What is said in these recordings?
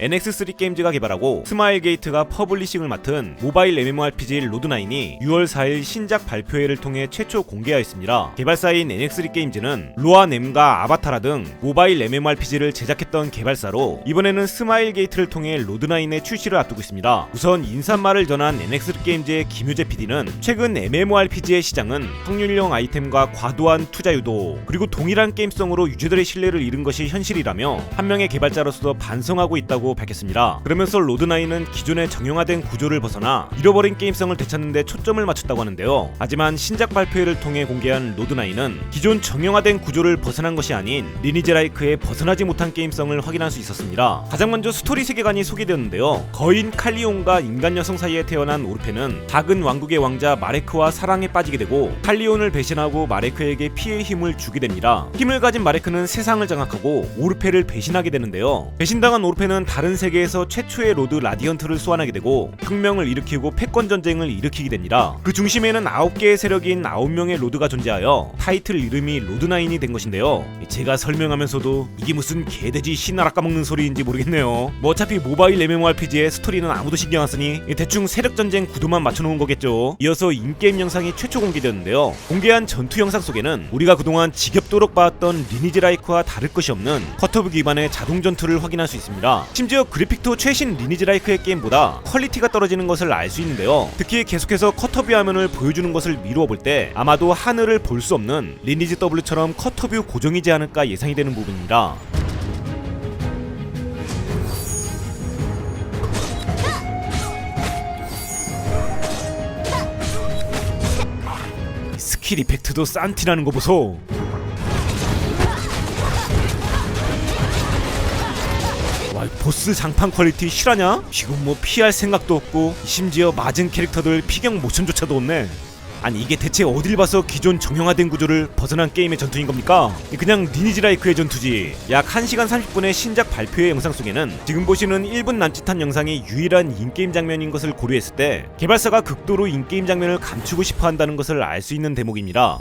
NX3 게임즈가 개발하고 스마일 게이트가 퍼블리싱을 맡은 모바일 MMORPG 로드9이 6월 4일 신작 발표회를 통해 최초 공개하였습니다. 개발사인 NX3 게임즈는 로아 넴과 아바타라 등 모바일 MMORPG를 제작했던 개발사로 이번에는 스마일 게이트를 통해 로드9의 출시를 앞두고 있습니다. 우선 인사말을 전한 NX3 게임즈의 김효재 PD는 최근 MMORPG의 시장은 확률형 아이템과 과도한 투자 유도 그리고 동일한 게임성으로 유저들의 신뢰를 잃은 것이 현실이라며 한 명의 개발자로서 반성하고 있다고 밝혔습니다. 그러면서 로드9은 기존의 정형화된 구조를 벗어나 잃어버린 게임성을 되찾는 데 초점을 맞췄다고 하는데요. 하지만 신작 발표회를 통해 공개한 로드9은 기존 정형화된 구조를 벗어난 것이 아닌 리니지 라이크의 벗어나지 못한 게임성을 확인할 수 있었습니다. 가장 먼저 스토리 세계관이 소개되었는데요. 거인 칼리온과 인간 여성 사이에 태어난 오르페는 작은 왕국의 왕자 마레크와 사랑에 빠지게 되고 칼리온을 배신하고 마레크에게 피해 힘을 주게 됩니다. 힘을 가진 마레크는 세상을 장악하고 오르페를 배신하게 되는데요. 배신당한 오르페 는 다른 세계에서 최초의 로드 라디언트를 소환하게 되고 혁명을 일으키고 패권 전쟁을 일으키게 됩니다. 그 중심에는 9개의 세력인 9명의 로드가 존재하여 타이틀 이름이 로드9이 된 것인데요. 제가 설명하면서도 이게 무슨 개돼지 신나락 까먹는 소리인지 모르겠네요. 뭐 어차피 모바일 MMORPG의 스토리는 아무도 신경 안 쓰니 대충 세력 전쟁 구도만 맞춰놓은 거겠죠. 이어서 인게임 영상이 최초 공개되었는데요. 공개한 전투 영상 속에는 우리가 그동안 지겹도록 봐왔던 리니지 라이크와 다를 것이 없는 커터브 기반의 자동 전투를 확인할 수 있습니다. 심지어 그래픽도 최신 리니지 라이크의 게임보다 퀄리티가 떨어지는 것을 알 수 있는데요. 특히 계속해서 커터뷰 화면을 보여주는 것을 미루어 볼 때 아마도 하늘을 볼 수 없는 리니지 W처럼 커터뷰 고정이지 않을까 예상이 되는 부분입니다. 스킬 이펙트도 싼티라는 거 보소. 보스 장판 퀄리티 실하냐? 지금 뭐 피할 생각도 없고 심지어 맞은 캐릭터들 피경 모션조차도 없네. 아니 이게 대체 어딜 봐서 기존 정형화된 구조를 벗어난 게임의 전투인 겁니까? 그냥 리니지 라이크의 전투지. 약 1시간 30분의 신작 발표회 영상 속에는 지금 보시는 1분 남짓한 영상이 유일한 인게임 장면인 것을 고려했을 때 개발사가 극도로 인게임 장면을 감추고 싶어 한다는 것을 알 수 있는 대목입니다.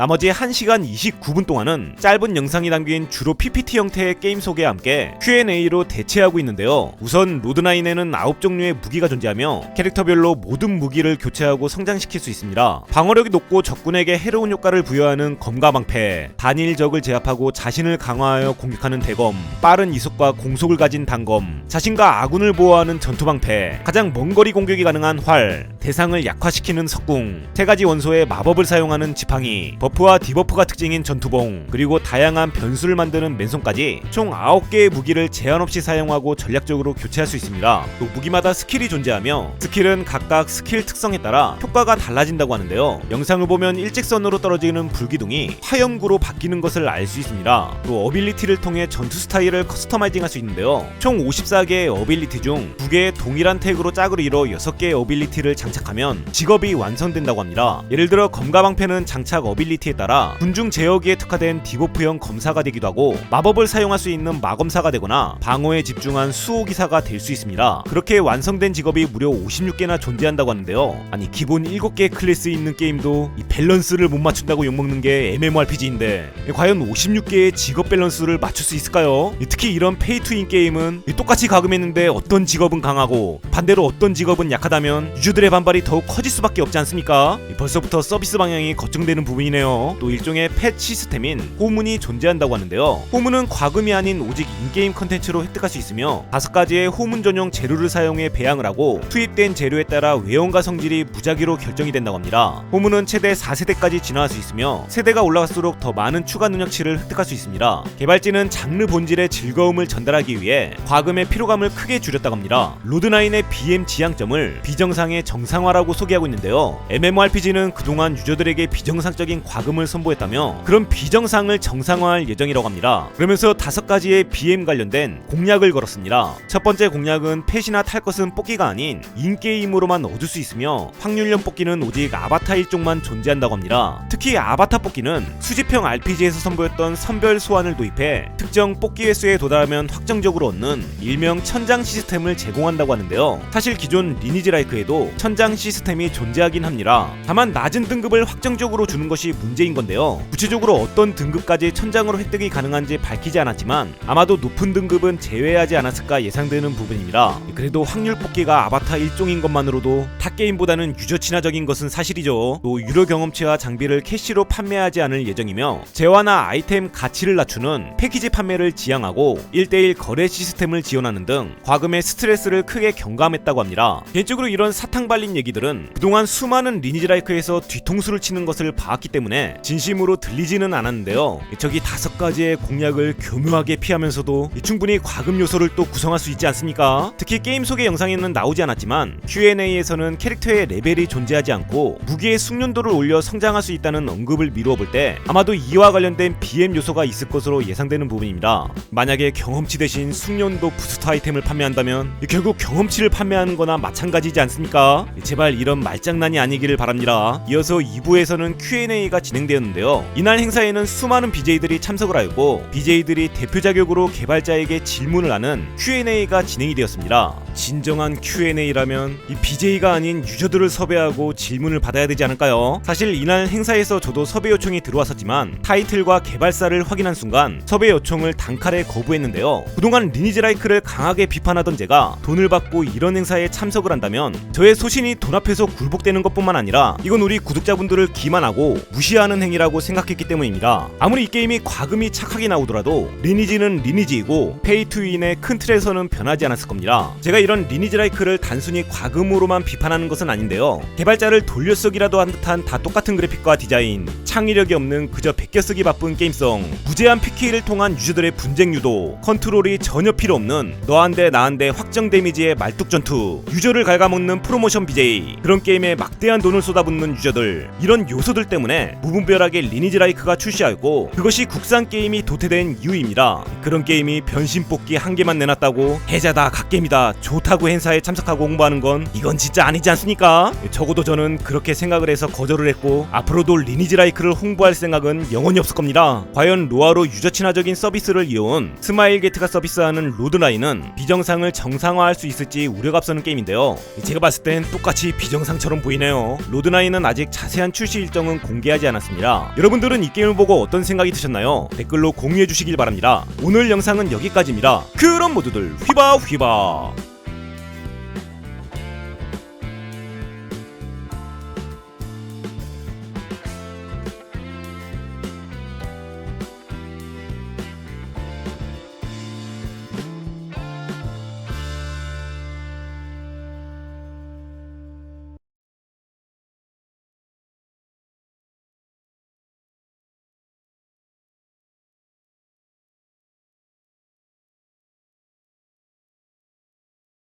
나머지 1시간 29분 동안은 짧은 영상이 담긴 주로 PPT 형태의 게임 소개와 함께 Q&A로 대체하고 있는데요. 우선 로드9에는 9종류의 무기가 존재하며 캐릭터별로 모든 무기를 교체하고 성장시킬 수 있습니다. 방어력이 높고 적군에게 해로운 효과를 부여하는 검가방패, 단일 적을 제압하고 자신을 강화하여 공격하는 대검, 빠른 이속과 공속을 가진 단검, 자신과 아군을 보호하는 전투방패, 가장 먼 거리 공격이 가능한 활, 대상을 약화시키는 석궁, 세 가지 원소의 마법을 사용하는 지팡이, 버프와 디버프가 특징인 전투봉, 그리고 다양한 변수를 만드는 맨손까지 총 9개의 무기를 제한 없이 사용하고 전략적으로 교체할 수 있습니다. 또 무기마다 스킬이 존재하며 스킬은 각각 스킬 특성에 따라 효과가 달라진다고 하는데요. 영상을 보면 일직선으로 떨어지는 불기둥이 화염구로 바뀌는 것을 알 수 있습니다. 또 어빌리티를 통해 전투 스타일을 커스터마이징 할 수 있는데요. 총 54개의 어빌리티 중 2개의 동일한 태그로 짝을 이뤄 6개의 어빌리티를 장 착하면 직업이 완성된다고 합니다. 예를 들어 검가 방패는 장착 어빌리티에 따라 군중 제어기에 특화된 디버프형 검사가 되기도 하고 마법을 사용할 수 있는 마검사가 되거나 방어에 집중한 수호기사가 될 수 있습니다. 그렇게 완성된 직업이 무려 56개나 존재한다고 하는데요. 아니 기본 7개의 클래스 있는 게임도 이 밸런스를 못 맞춘다고 욕먹는 게 MMORPG인데 과연 56개의 직업 밸런스를 맞출 수 있을까요? 특히 이런 페이투인 게임은 똑같이 가금했는데 어떤 직업은 강하고 반대로 어떤 직업은 약하다면 유저들의 반 발이 더욱 커질 수밖에 없지 않습니까? 벌써부터 서비스 방향이 걱정되는 부분이네요. 또 일종의 펫 시스템인 호문이 존재한다고 하는데요. 호문은 과금이 아닌 오직 인게임 컨텐츠로 획득할 수 있으며 다섯 가지의 호문 전용 재료를 사용해 배양을 하고 투입된 재료에 따라 외형과 성질이 무작위로 결정이 된다고 합니다. 호문은 최대 4세대까지 진화할 수 있으며 세대가 올라갈수록 더 많은 추가 능력치를 획득할 수 있습니다. 개발진은 장르 본질의 즐거움을 전달하기 위해 과금의 피로감을 크게 줄였다고 합니다. 로드9의 BM 지향점을 비정상의 정상 화라고 소개하고 있는데요. MMORPG는 그동안 유저들에게 비정상적인 과금을 선보였다며 그런 비정상을 정상화할 예정이라고 합니다. 그러면서 다섯 가지의 BM 관련된 공약을 걸었습니다. 첫 번째 공약은 펫이나 탈 것은 뽑기가 아닌 인게임으로만 얻을 수 있으며 확률형 뽑기는 오직 아바타 일종만 존재한다고 합니다. 특히 아바타 뽑기는 수집형 RPG에서 선보였던 선별 소환을 도입해 특정 뽑기 횟수에 도달하면 확정적으로 얻는 일명 천장 시스템을 제공한다고 하는데요. 사실 기존 리니지 라이크에도 천장 천장 시스템이 존재하긴 합니다. 다만 낮은 등급을 확정적으로 주는 것이 문제인 건데요. 구체적으로 어떤 등급까지 천장으로 획득이 가능한지 밝히지 않았지만 아마도 높은 등급은 제외하지 않았을까 예상되는 부분입니다. 그래도 확률 뽑기가 아바타 일종인 것만으로도 타 게임보다는 유저 친화적인 것은 사실이죠. 또 유료 경험치와 장비를 캐시로 판매하지 않을 예정이며 재화나 아이템 가치를 낮추는 패키지 판매를 지향하고 1대1 거래 시스템을 지원하는 등 과금의 스트레스를 크게 경감했다고 합니다. 개인적으로 이런 사탕 발린 얘기들은 그동안 수많은 리니지라이크에서 뒤통수를 치는 것을 봐왔기 때문에 진심으로 들리지는 않았는데요. 저기 다섯 가지의 공약을 교묘하게 피하면서도 충분히 과금 요소를 또 구성할 수 있지 않습니까? 특히 게임 속의 영상에는 나오지 않았지만 Q&A에서는 캐릭터의 레벨이 존재하지 않고 무기의 숙련도를 올려 성장할 수 있다는 언급을 미루어 볼 때 아마도 이와 관련된 BM 요소가 있을 것으로 예상되는 부분입니다. 만약에 경험치 대신 숙련도 부스트 아이템을 판매한다면 결국 경험치를 판매하는 거나 마찬가지지 않습니까? 제발 이런 말장난이 아니기를 바랍니다. 이어서 2부에서는 Q&A가 진행되었는데요. 이날 행사에는 수많은 BJ들이 참석을 하였고 BJ들이 대표 자격으로 개발자에게 질문을 하는 Q&A가 진행이 되었습니다. 진정한 Q&A라면 이 BJ가 아닌 유저들을 섭외하고 질문을 받아야 되지 않을까요? 사실 이날 행사에서 저도 섭외 요청이 들어왔었지만 타이틀과 개발사를 확인한 순간 섭외 요청을 단칼에 거부했는데요. 그동안 리니지 라이크를 강하게 비판하던 제가 돈을 받고 이런 행사에 참석을 한다면 저의 소신이 돈 앞에서 굴복되는 것뿐만 아니라 이건 우리 구독자분들을 기만하고 무시하는 행위라고 생각했기 때문입니다. 아무리 이 게임이 과금이 착하게 나오더라도 리니지는 리니지이고 페이투윈의 큰 틀에서는 변하지 않았을 겁니다. 제가 이런 리니지 라이크를 단순히 과금으로만 비판하는 것은 아닌데요. 개발자를 돌려쓰기라도 한 듯한 다 똑같은 그래픽과 디자인, 창의력이 없는 그저 베껴쓰기 바쁜 게임성, 무제한 PK를 통한 유저들의 분쟁 유도, 컨트롤이 전혀 필요 없는 너한대 나한대 확정 데미지의 말뚝 전투, 유저를 갉아먹는 프로모션 BJ, 그런 게임에 막대한 돈을 쏟아붓는 유저들, 이런 요소들 때문에 무분별하게 리니지 라이크가 출시하였고 그것이 국산 게임이 도태된 이유입니다. 그런 게임이 변신 뽑기 한 개만 내놨다고 해자다 갓게임이다 좋다고 행사에 참석하고 홍보하는 건 이건 진짜 아니지 않습니까? 적어도 저는 그렇게 생각을 해서 거절을 했고 앞으로도 리니지 라이크를 홍보할 생각은 영원히 없을 겁니다. 과연 로아로 유저 친화적인 서비스를 이어온 스마일 게트가 서비스하는 로드라인은 비정상을 정상화할 수 있을지 우려가 앞서는 게임인데요. 제가 봤을 땐 똑같이 비정상처럼 보이네요. 로드라인은 아직 자세한 출시 일정은 공개하지 않았습니다. 여러분들은 이 게임을 보고 어떤 생각이 드셨나요? 댓글로 공유해 주시길 바랍니다. 오늘 영상은 여기까지입니다. 그럼 모두들 휘바 휘바